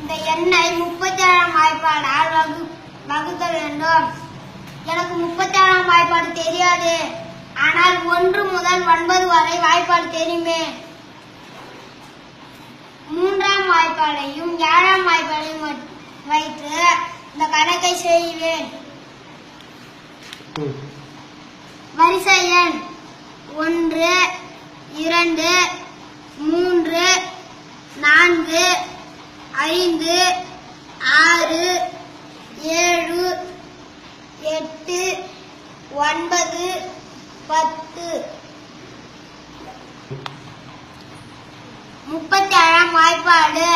இந்த எண்ணை முப்பத்தேழாம் வாய்ப்பாடால் வகு வகுக்க வேண்டும். எனக்கு முப்பத்தேழாம் வாய்ப்பாடு தெரியாது. ஆனால் ஒன்று முதல் ஒன்பது வரை வாய்ப்பாடு தெரியுமே. மூன்றாம் வாய்ப்பாடையும் ஏழாம் வாய்ப்பாடையும் வைத்து இந்த கணக்கை செய்வேன். வரிசை எண் ஒன்று இரண்டு மூன்று நான்கு ஐந்து ஆறு ஏழு எட்டு ஒன்பது பத்து. முப்பத்தி ஏழாம் வாய்ப்பாடு.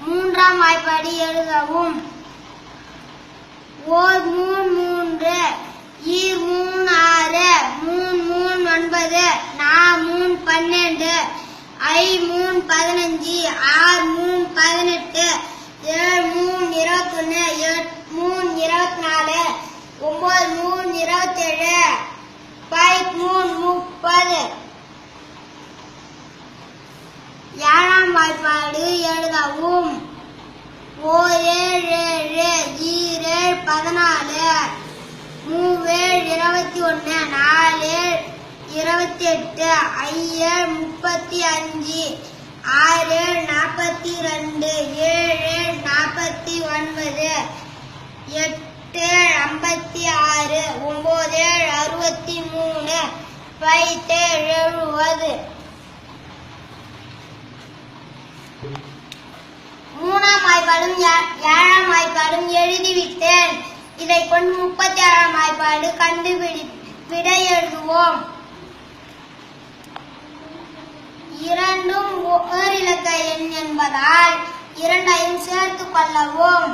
மூன்றாம் வாய்ப்பாடு எழுதவும். ஓர் மூணு மூன்று ஈர் மூணு ஆறு மூணு மூணு ஒன்பது நா மூணு பன்னெண்டு. ஐ மூணு பதினஞ்சு ஆறு மூணு பதினெட்டு ஏழு மூணு இருபத்தொன்னு எட் மூணு இருபத்தி நாலு ஒம்பது மூணு இருபத்தேழு பைக் மூணு முப்பது. ஏழாம் வாய்ப்பாடு எழுதவும். ஓர் ஏழு ஏழு ஈரேழு பதினாலு மூவேழு இருபத்தி ஒன்று நாலு இருபத்தி எட்டு ஐஏழு முப்பத்தி அஞ்சு ஆறு நாற்பத்தி ரெண்டு ஏழு நாற்பத்தி ஒன்பது எட்டு ஐம்பத்தி ஆறு ஒம்பது அறுபத்தி மூணு பைத்து எழுபது மூணாம் வாய்ப்பாடும் ஏ- ஏழாம் வாய்ப்பாடும் எழுதிவிட்டேன். இதை கொண்டு முப்பத்தி ஏழாம் வாய்ப்பாடு கண்டுபிடி விடை எழுதுவோம் இரண்டும் ஓரிலக்க எண் என்பதால் இரண்டையும் சேர்த்து கொள்ளவும்.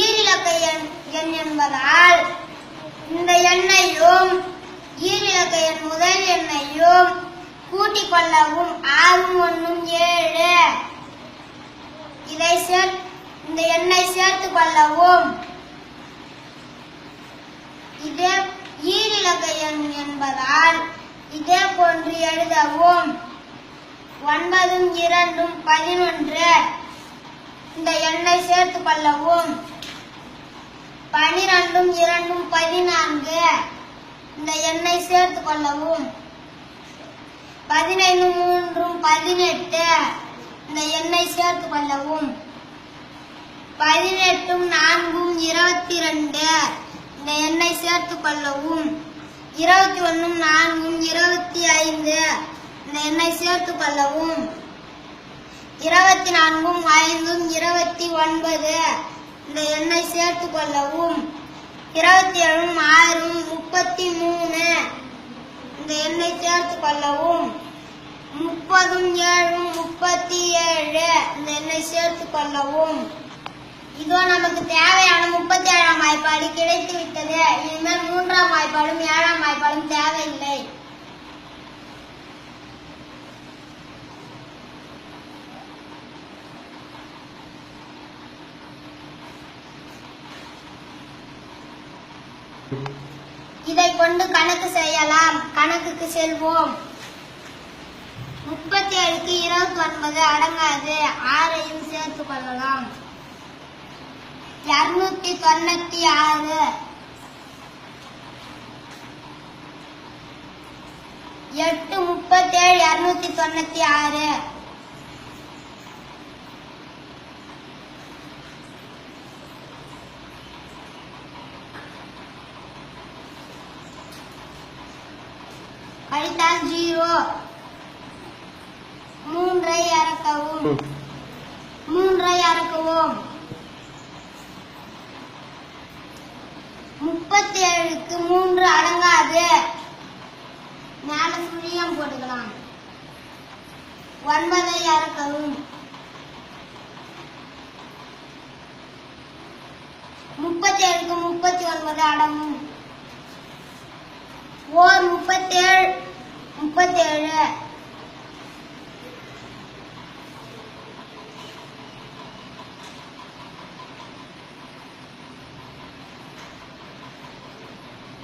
ஈரிலக்க எண் எண் என்பதால் இந்த எண்ணையும் ஈரிலக்க எண் முதல் எண்ணையும் கூட்டிக் கொள்ளவும் ஆறும் ஒன்றும் ஏழு. இதை சேர் இந்த எண்ணை சேர்த்து கொள்ளவும் இதே ஈரிலக்க என்பதால் இதே போன்று எழுதவும். ஒன்பதும் இரண்டும் பதினொன்று. இந்த எண்ணை சேர்த்து கொள்ளவும். பனிரெண்டும் இரண்டும் பதினான்கு. இந்த எண்ணை சேர்த்து கொள்ளவும். பதினைந்து மூன்றும் பதினெட்டு. இந்த எண்ணை சேர்த்து கொள்ளவும். பதினெட்டும் நான்கும் இருபத்தி ரெண்டு. இந்த எண்ணை சேர்த்து கொள்ளவும். இருபத்தி ஒன்றும் நான்கும் இருபத்தி ஐந்து. இந்த எண்ணை சேர்த்து கொள்ளவும். இருபத்தி நான்கும் ஐந்தும் இருபத்தி ஒன்பது. இந்த எண்ணை சேர்த்து கொள்ளவும். இருபத்தி ஏழும் ஆறும் முப்பத்தி மூணு. இந்த எண்ணை சேர்த்து கொள்ளவும். முப்பதும் ஏழும் முப்பத்தி ஏழு. இந்த எண்ணை சேர்த்து கொள்ளவும். இதோ நமக்கு தேவையான முப்பத்தி ஏழாம் வாய்ப்பாடு கிடைத்து விட்டது. இனிமேல் மூன்றாம் வாய்ப்பாடும் ஏழாம் வாய்ப்பாடும் தேவையில்லை. இதை கொண்டு கணக்கு செய்யலாம். கணக்குக்கு செல்வோம். முப்பத்தி ஏழுக்கு இருபத்தி ஒன்பது அடங்காது. ஆறையும் சேர்த்து கொள்ளலாம். இருநூத்தி தொண்ணூத்தி ஆறு. எட்டு முப்பத்தி ஏழு இருநூத்தி தொண்ணூத்தி ஆறு. கழித்தால் ஜீரோ. மூன்றை இறக்கவும் ம். மூன்றை இறக்குவோம் முப்பத்தி ஏழுக்கு மூன்று அடங்காது. மேல சுழியம் போட்டுக்கலாம். ஒன்பதை அறுக்கவும் முப்பத்தி ஏழுக்கு முப்பத்தி ஒன்பது அடங்கும். ஓர் முப்பத்தேழு முப்பத்தேழு.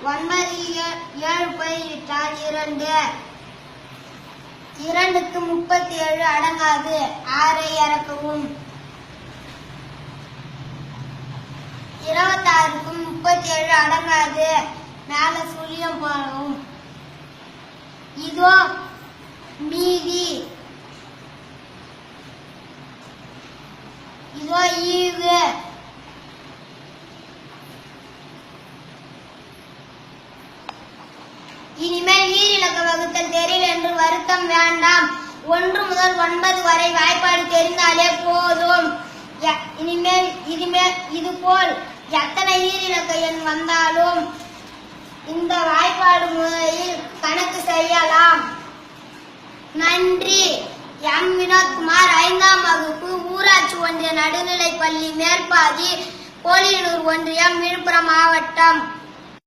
ஒன்பது ஏழு போய்விட்டால் இரண்டு. இரண்டுக்கு முப்பத்தி ஏழு அடங்காது. ஆறை இறக்கவும். இருபத்தாறுக்கு முப்பத்தி ஏழு அடங்காது. மேல சுழியம் போகவும் இதோ மீதி. இதோ ஈவு. இனிமேல் வகுத்தல் தெரியல என்று வருத்தம் வேண்டாம். ஒன்று முதல் ஒன்பது வரை வாய்ப்பாடு தெரிந்தாலே போதும். இனிமேல் இதுமேல் இது போல் எத்தனை ஈரிலக்க எண் வந்தாலும் இந்த வாய்ப்பாடு முறையில் கணக்கு செய்யலாம். நன்றி. எம். வினோத்குமார் ஐந்தாம் வகுப்பு ஊராட்சி ஒன்றிய நடுநிலைப்பள்ளி மேற்பாதி கோலியனூர் ஒன்றியம் விழுப்புரம் மாவட்டம்.